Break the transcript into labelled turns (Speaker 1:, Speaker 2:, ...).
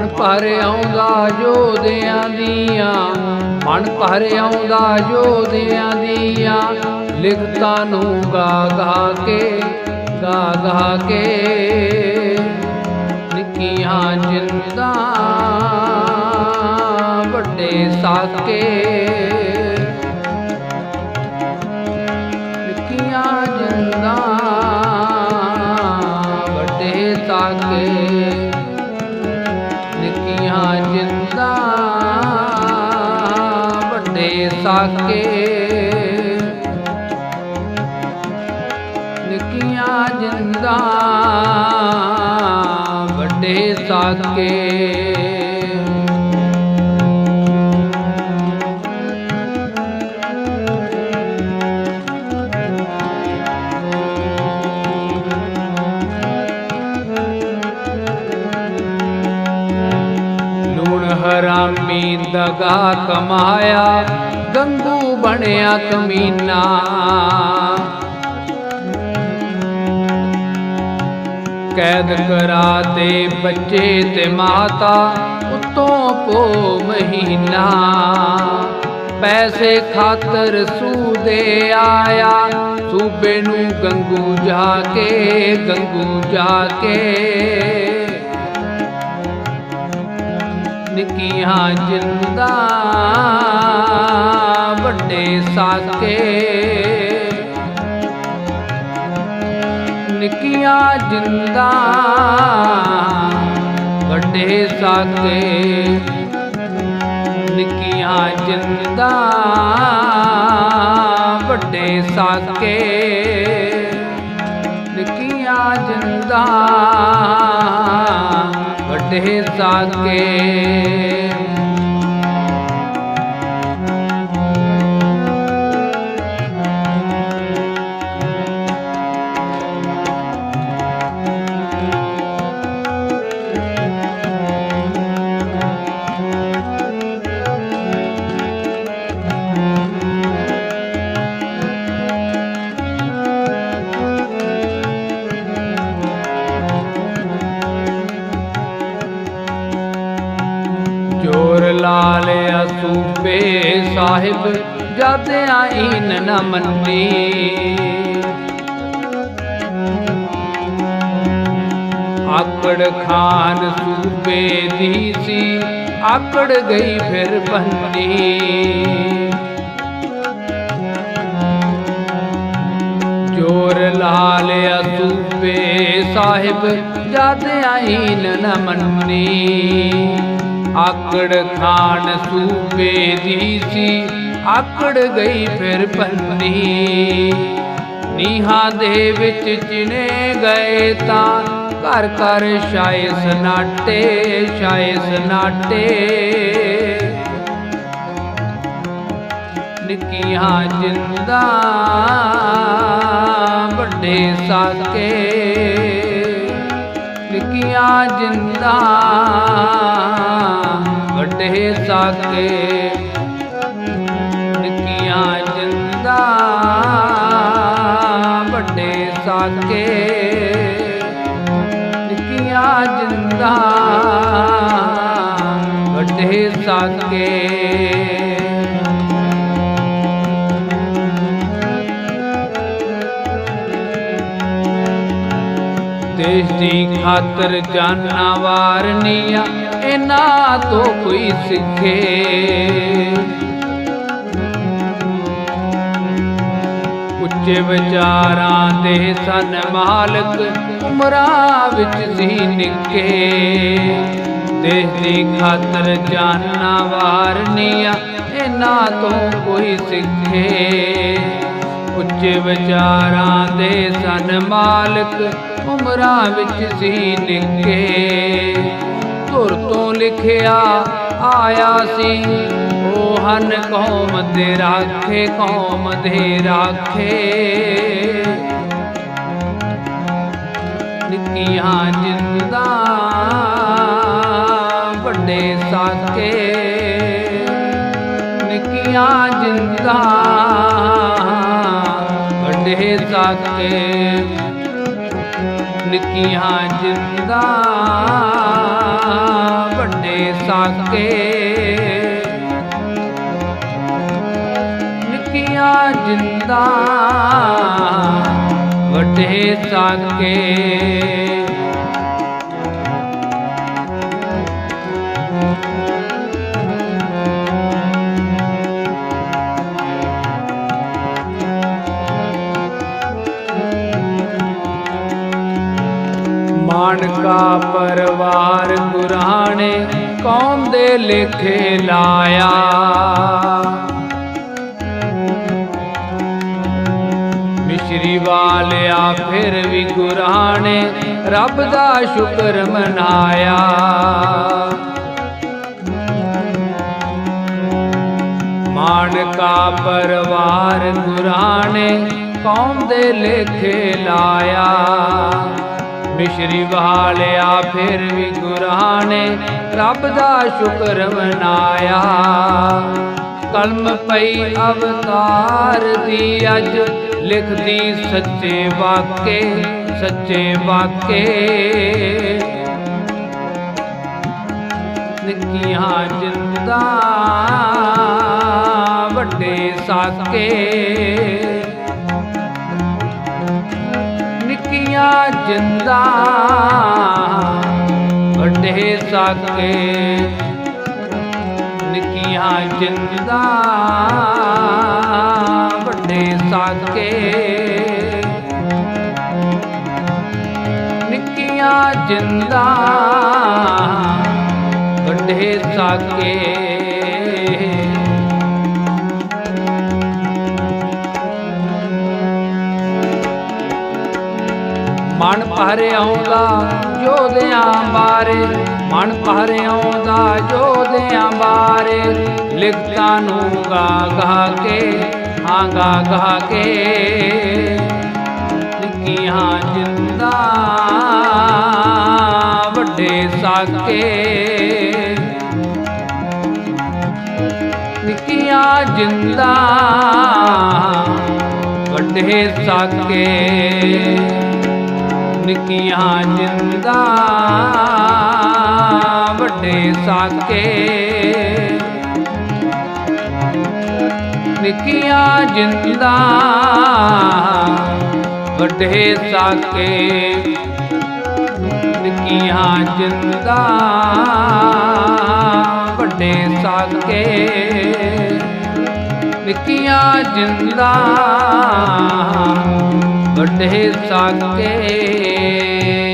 Speaker 1: ਮਨ ਭਰ ਆਉਂਦਾ ਜੋਧਿਆਂ ਦੀਆਂ, ਮਨ ਭਰ ਆਉਂਦਾ ਜੋਧਿਆਂ ਦੀਆਂ। ਲਿਖਤਾਂ ਨੂੰ ਗਾ ਗਾ ਕੇ, ਗਾ ਗਾ ਕੇ। ਨਿੱਕੀਆਂ ਜਿੰਦਾਂ ਵੱਡੇ ਸਾਕੇ। ਨਿੱਕੀਆਂ ਜਿੰਦਾਂ ਵੱਡੇ ਸਾਕੇ। ਵੱਡੇ ਨਿੱਕੀਆਂ ਜਿੰਦਾਂ ਵੱਡੇ ਸਾਕੇ। ਲੂਣ ਹਰਾਮੀ ਦਗਾ ਕਮਾਇਆ। ਗੰਗੂ ਬਣਿਆ ਕਮੀਨਾ। ਕੈਦ ਕਰਾ ਦੇ ਬੱਚੇ ਤੇ ਮਾਤਾ, ਉਤੋਂ ਪੋ ਮਹੀਨਾ। ਪੈਸੇ ਖਾਤਰ ਸੂਦੇ ਆਇਆ, ਸੂਬੇ ਨੂੰ ਗੰਗੂ ਜਾ ਕੇ, ਗੰਗੂ ਜਾ ਕੇ। ਨਿੱਕੀਆਂ ਜਿੰਦਾ ਸਾਕੇ। ਨਿੱਕੀਆਂ ਜਿੰਦਾ ਵੱਡੇ ਸਾਕੇ। ਨਿੱਕੀਆਂ ਜਿੰਦਾ ਵੱਡੇ ਸਾਕੇ। ਨਿੱਕੀਆਂ ਜਿੰਦਾ ਵੱਡੇ ਸਾਕੇ। ਅਸੂਬੇ ਸਾਹਿਬ, ਜਦ ਆਈਨ ਨ ਮੰਨੀ। ਆਕੜ ਖਾਨ ਸੂਬੇ ਦੀ ਸੀ, ਆਕੜ ਗਈ ਫਿਰ ਬੰਨੀ। ਜੋਰ ਲਾਲ ਅਸੂਬੇ ਸਾਹਿਬ, ਜਦ ਆਈਨ ਨਾ ਮੰਨੀ। ਆਕੜ ਖਾਨ ਸੂਬੇ ਦੀ ਸੀ, ਆਕੜ ਗਈ ਫਿਰ ਪੰਨੀ ਨੀਹਾਂ ਦੇ ਵਿੱਚ ਚਿਣੇ ਗਏ ਤਾਂ, ਘਰ ਘਰ ਛਾਏ ਸਨਾਟੇ ਛਾਏ ਸਨਾਟੇ ਨਿੱਕੀਆਂ ਜਿੰਦਾ ਵੱਡੇ ਸਾਕੇ। ਨਿੱਕੀਆਂ ਜਿੰਦਾਂ ਵੱਡੇ ਸਾਕੇ ਨਿੱਕੀਆਂ ਜਿੰਦਾ ਵੱਡੇ ਸਾਕੇ ਨਿੱਕੀਆਂ ਜਿੰਦਾਂ ਵੱਡੇ ਸਾਕੇ ਦੇਸ਼ ਦੀ ਖਾਤਰ ਜਾਨਾਂ ਵਾਰਨੀਆਂ, ਇਹਨਾਂ ਤੋਂ ਕੋਈ ਸਿੱਖੇ। ਉੱਚੇ ਵਿਚਾਰਾਂ ਦੇ ਸਨ ਮਾਲਕ, ਉਮਰਾਂ ਵਿੱਚ ਸੀ ਨਿੱਕੇ। ਦੇਸ਼ ਦੀ ਖਾਤਰ ਜਾਨਾਂ ਵਾਰਨੀਆਂ, ਇਹਨਾਂ ਤੋਂ ਕੋਈ ਸਿੱਖੇ। ਉੱਚੇ ਵਿਚਾਰਾਂ ਦੇ ਸਨ ਮਾਲਕ, ਉਮਰਾਂ ਵਿੱਚ ਸੀ ਨਿੱਕੇ। ਧੁਰ ਤੋਂ ਲਿਖਿਆ ਆਇਆ ਸੀ, ਉਹ ਹਨ ਕੌਮ ਦੇ ਰਾਖੇ, ਕੌਮ ਦੇ ਰਾਖੇ। ਨਿੱਕੀਆਂ ਜਿੰਦਾਂ ਵੱਡੇ ਸਾਕੇ, ਨਿੱਕੀਆਂ ਜਿੰਦਾਂ ਵੱਡੇ ਸਾਕੇ ਨਿੱਕੀਆਂ ਜਿੰਦਾ ਵੱਡੇ ਸਾਕੇ। ਨਿੱਕੀਆਂ ਜਿੰਦਾ ਵੱਡੇ ਸਾਕੇ। ਮਾਨਕਾ ਪਰਵਾਰ ਗੁਰਾਣੇ ਕੌਮ ਦੇ ਲੇਖੇ ਲਾਇਆ। ਮਿਸ਼ਰੀ ਵਾਲਿਆ ਫਿਰ ਵੀ ਗੁਰਾਣੇ ਰੱਬ ਦਾ ਸ਼ੁਕਰ ਮਨਾਇਆ। ਮਾਨਕਾ ਪਰਵਾਰ ਗੁਰਾਣੇ ਕੌਮ ਦੇ ਲੇਖੇ ਲਾਇਆ। ਮਿਸ਼ਰੀ ਵਾਲਿਆ ਫਿਰ ਵੀ ਗੁਰਾਣੇ ਰੱਬ ਦਾ ਸ਼ੁਕਰ ਮਨਾਇਆ। ਕਲਮ ਪਈ ਅਵਤਾਰ ਦੀ ਅੱਜ ਲਿਖਦੀ ਸੱਚੇ ਵਾਕੇ ਸੱਚੇ ਵਾਕੇ। ਨਿੱਕੀਆਂ ਜਿੰਦਾ ਵੱਡੇ ਸਾਕੇ। ਨਿੱਕੀਆਂ ਜਿੰਦਾ ਵੱਡੇ ਸਾਕੇ ਨਿੱਕੀਆਂ ਜਿੰਦਾ ਵੱਡੇ ਸਾਕੇ ਨਿੱਕੀਆਂ ਜਿੰਦਾ ਵੱਡੇ ਸਾਕੇ ਮਨ ਭਰ ਆਉਂਦਾ ਜੋਧਿਆਂ ਬਾਰੇ। ਮਨ ਭਰ ਆਉਂਦਾ ਜੋਧਿਆਂ ਬਾਰੇ। ਲਿਖਤਾਂ ਨੂੰ ਗਾ ਗਾ ਕੇ, ਹਾਂ ਗਾ ਗਾ ਕੇ। ਨਿੱਕੀਆਂ ਜਿੰਦਾ, ਵੱਡੇ ਸਾਕੇ। ਨਿੱਕੀਆਂ ਜਿੰਦਾ, ਵੱਡੇ ਸਾਕੇ। ਨਿੱਕੀਆਂ ਜਿੰਦਾ ਵੱਡੇ ਸਾਕੇ। ਨਿੱਕੀਆਂ ਜਿੰਦਾ ਵੱਡੇ ਸਾਕੇ। ਨਿੱਕੀਆਂ ਜਿੰਦਾ ਵੱਡੇ ਸਾਕੇ। ਨਿੱਕੀਆਂ ਜਿੰਦਾ ਵੱਡੇ ਸਾਕੇ।